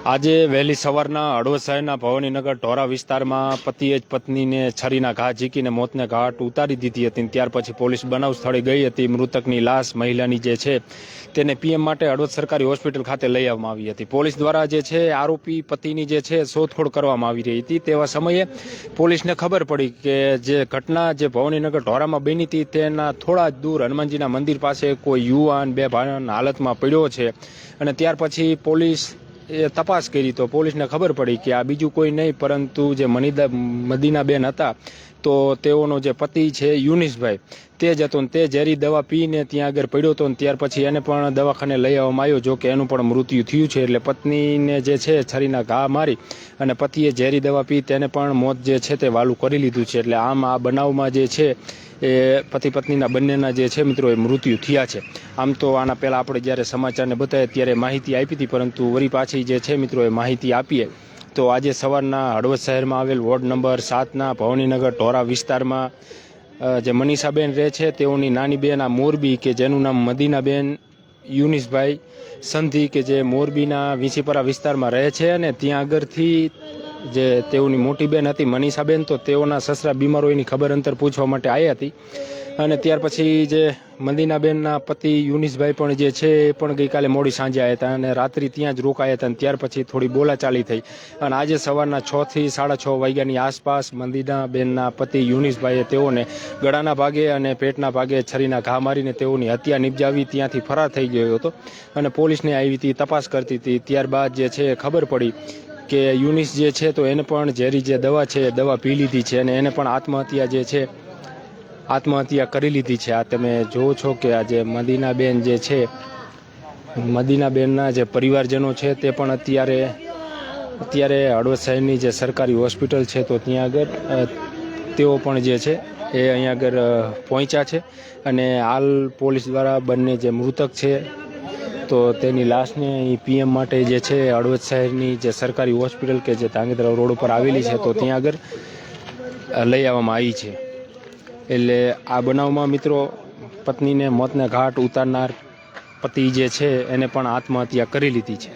આજે વહેલી સવારના હળવદ શહેરના ભવાનીનગર ઢોરા વિસ્તારમાં પતિએ જ પત્નીને છરીના ઘા ઝીકીને મોતને ઘાટ ઉતારી દીધી હતી ત્યાર પછી પોલીસ બનાવ સ્થળે ગઈ હતી. મૃતકની લાશ મહિલાની જે છે તેને પીએમ માટે હળવદ સરકારી હોસ્પિટલ ખાતે લઈ આવવામાં આવી હતી. પોલીસ દ્વારા જે છે આરોપી પતિની જે છે શોધખોળ કરવામાં આવી રહી હતી. તેવા સમયે પોલીસને ખબર પડી કે જે ઘટના જે ભવાનીનગર ઢોરામાં બની હતી તેના થોડા જ દૂર હનુમાનજીના મંદિર પાસે કોઈ યુવાન બે ભાન હાલતમાં પડ્યો છે અને ત્યાર પછી પોલીસ એ તપાસ કરી તો પોલીસને ખબર પડી કે આ બીજું કોઈ નહીં, પરંતુ જે મનીદા મદીનાબેન હતા તો તેઓનો જે પતિ છે યુનિસભાઈ, તે જ હતો તે ઝેરી દવા પીને ત્યાં આગળ પડ્યો હતો ત્યાર પછી એને પણ દવાખાને લઈ આવવામાં આવ્યો જો કે એનું પણ મૃત્યુ થયું છે. એટલે પત્નીને જે છે છરીના ઘા મારી અને પતિએ ઝેરી દવા પી તેને પણ મોત જે છે તે વાલું કરી લીધું છે. એટલે આમ આ બનાવમાં જે છે એ પતિ પત્નીના બંનેના જે છે મિત્રો એ મૃત્યુ થયા છે. આમ તો આના પહેલાં આપણે જ્યારે સમાચારને બતાવ્યા ત્યારે માહિતી આપી હતી, પરંતુ વળી પાછી જે છે મિત્રો એ માહિતી આપીએ. તો આજે સવારના હળવદ શહેરમાં આવેલ વોર્ડ નંબર સાતના ભવાનીનગર ઢોરા વિસ્તારમાં જે મનીષાબેન રહે છે, તેઓની નાની બેન આ મોરબી કે જેનું નામ મદીનાબેન, યુનિસભાઈ સંધિ કે જે મોરબીના વિંછીપરા વિસ્તારમાં રહે છે અને ત્યાં આગળથી જે તેઓની મોટી બેન હતી, મનીષાબેન, તો તેઓના સસરા બીમાર હોયની ખબર અંતર પૂછવા માટે આવી હતી. અને ત્યાર પછી જે મંદિનાબેનના પતિ યુનિસભાઈ પણ જે છે, એ પણ ગઈકાલે મોડી સાંજે આવ્યા હતા અને રાત્રિ ત્યાં જ રોકાયા હતા અને ત્યાર પછી થોડી બોલાચાલી થઈ. અને આજે સવારના છ થી સાડા છ વાગ્યાની આસપાસ મંદિનાબેનના પતિ યુનિસભાઈએ તેઓને ગળાના ભાગે અને પેટના ભાગે છરીના ઘા મારીને તેઓની હત્યા નિપજાવી ત્યાંથી ફરાર થઈ ગયો હતો. અને પોલીસને આવી હતી, તપાસ કરતી હતી. ત્યારબાદ જે છે ખબર પડી કે યુનિસ જે છે તો એને પણ ઝેરી જે દવા છે, એ દવા પી લીધી છે અને એને પણ આત્મહત્યા જે છે, આત્મહત્યા કરી લીધી છે. આ તમે જોવો છો કે આ જે મદીનાબેન જે છે, મદીનાબેનના જે પરિવારજનો છે તે પણ અત્યારે અત્યારે હળવદ શહેરની જે સરકારી હોસ્પિટલ છે તો ત્યાં આગળ તેઓ પણ જે છે એ અહીંયા આગળ પહોંચ્યા છે. અને હાલ પોલીસ દ્વારા બંને જે મૃતક છે તો તેની લાશને અહીં પીએમ માટે જે છે, હળવદ શહેરની જે સરકારી હોસ્પિટલ કે જે ધાંગધ્રા રોડ ઉપર આવેલી છે, તો ત્યાં આગળ લઈ આવવામાં આવી છે. એટલે આ બનાવમાં મિત્રો પત્નીને મોતને ઘાટ ઉતારનાર પતિ જે છે, એને પણ આત્મહત્યા કરી લીધી છે.